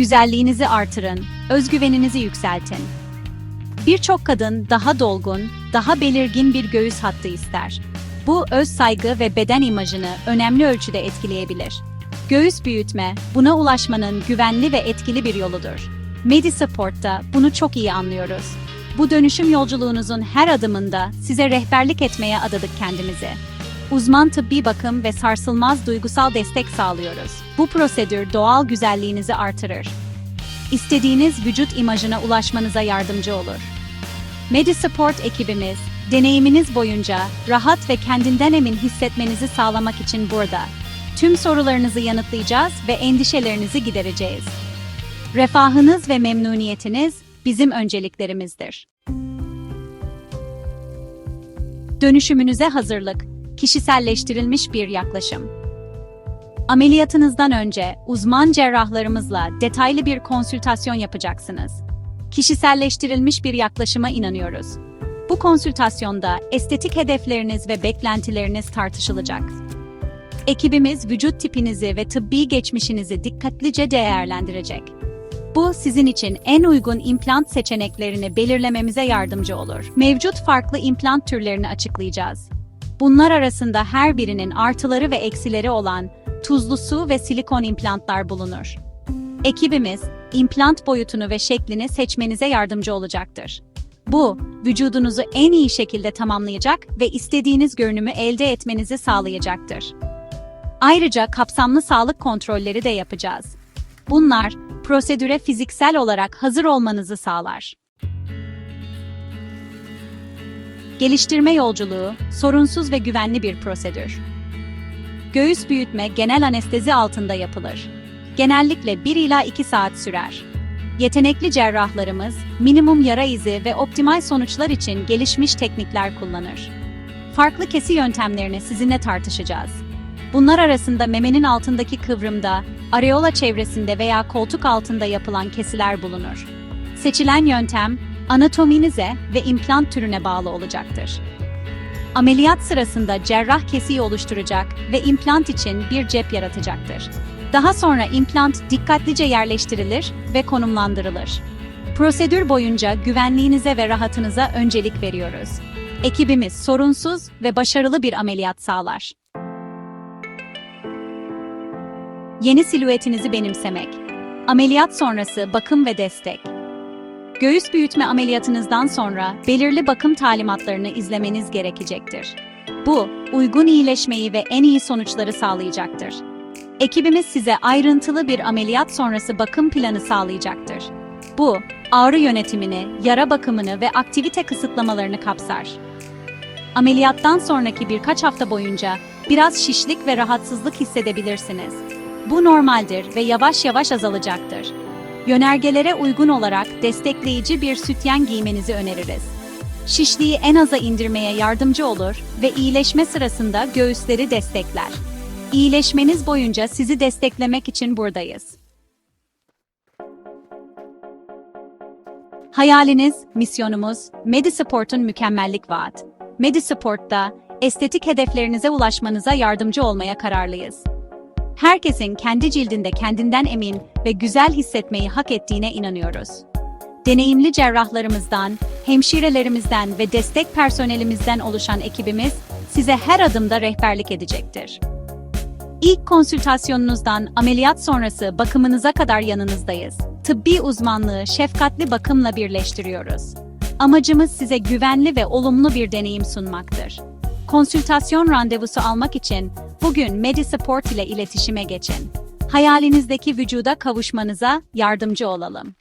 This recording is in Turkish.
güzelliğinizi artırın, özgüveninizi yükseltin. Birçok kadın daha dolgun, daha belirgin bir göğüs hattı ister. Bu öz saygı ve beden imajını önemli ölçüde etkileyebilir. Göğüs büyütme, buna ulaşmanın güvenli ve etkili bir yoludur. Medisupport'ta bunu çok iyi anlıyoruz. Bu dönüşüm yolculuğunuzun her adımında size rehberlik etmeye adadık kendimizi. Uzman tıbbi bakım ve sarsılmaz duygusal destek sağlıyoruz. Bu prosedür doğal güzelliğinizi artırır. İstediğiniz vücut imajına ulaşmanıza yardımcı olur. Medisupport ekibimiz, deneyiminiz boyunca rahat ve kendinden emin hissetmenizi sağlamak için burada. Tüm sorularınızı yanıtlayacağız ve endişelerinizi gidereceğiz. Refahınız ve memnuniyetiniz bizim önceliklerimizdir. Dönüşümünüze hazırlık, kişiselleştirilmiş bir yaklaşım. Ameliyatınızdan önce uzman cerrahlarımızla detaylı bir konsültasyon yapacaksınız. Kişiselleştirilmiş bir yaklaşıma inanıyoruz. Bu konsültasyonda estetik hedefleriniz ve beklentileriniz tartışılacak. Ekibimiz vücut tipinizi ve tıbbi geçmişinizi dikkatlice değerlendirecek. Bu sizin için en uygun implant seçeneklerini belirlememize yardımcı olur. Mevcut farklı implant türlerini açıklayacağız. Bunlar arasında her birinin artıları ve eksileri olan tuzlu su ve silikon implantlar bulunur. Ekibimiz, implant boyutunu ve şeklini seçmenize yardımcı olacaktır. Bu, vücudunuzu en iyi şekilde tamamlayacak ve istediğiniz görünümü elde etmenizi sağlayacaktır. Ayrıca kapsamlı sağlık kontrolleri de yapacağız. Bunlar, prosedüre fiziksel olarak hazır olmanızı sağlar. Geliştirme yolculuğu, sorunsuz ve güvenli bir prosedür. Göğüs büyütme genel anestezi altında yapılır. Genellikle 1 ila 2 saat sürer. Yetenekli cerrahlarımız, minimum yara izi ve optimal sonuçlar için gelişmiş teknikler kullanır. Farklı kesi yöntemlerini sizinle tartışacağız. Bunlar arasında memenin altındaki kıvrımda, areola çevresinde veya koltuk altında yapılan kesiler bulunur. Seçilen yöntem, anatominize ve implant türüne bağlı olacaktır. Ameliyat sırasında cerrah kesiyi oluşturacak ve implant için bir cep yaratacaktır. Daha sonra implant dikkatlice yerleştirilir ve konumlandırılır. Prosedür boyunca güvenliğinize ve rahatınıza öncelik veriyoruz. Ekibimiz sorunsuz ve başarılı bir ameliyat sağlar. Yeni silüetinizi benimsemek. Ameliyat sonrası bakım ve destek. Göğüs büyütme ameliyatınızdan sonra belirli bakım talimatlarını izlemeniz gerekecektir. Bu, uygun iyileşmeyi ve en iyi sonuçları sağlayacaktır. Ekibimiz size ayrıntılı bir ameliyat sonrası bakım planı sağlayacaktır. Bu, ağrı yönetimini, yara bakımını ve aktivite kısıtlamalarını kapsar. Ameliyattan sonraki birkaç hafta boyunca biraz şişlik ve rahatsızlık hissedebilirsiniz. Bu normaldir ve yavaş yavaş azalacaktır. Yönergelere uygun olarak destekleyici bir sütyen giymenizi öneririz. Şişliği en aza indirmeye yardımcı olur ve iyileşme sırasında göğüsleri destekler. İyileşmeniz boyunca sizi desteklemek için buradayız. Hayaliniz, misyonumuz, Medisupport'un mükemmellik vaat. Medisupport'ta estetik hedeflerinize ulaşmanıza yardımcı olmaya kararlıyız. Herkesin kendi cildinde kendinden emin ve güzel hissetmeyi hak ettiğine inanıyoruz. Deneyimli cerrahlarımızdan, hemşirelerimizden ve destek personelimizden oluşan ekibimiz size her adımda rehberlik edecektir. İlk konsültasyonunuzdan ameliyat sonrası bakımınıza kadar yanınızdayız. Tıbbi uzmanlığı şefkatli bakımla birleştiriyoruz. Amacımız size güvenli ve olumlu bir deneyim sunmaktır. Konsültasyon randevusu almak için bugün Medisupport ile iletişime geçin. Hayalinizdeki vücuda kavuşmanıza yardımcı olalım.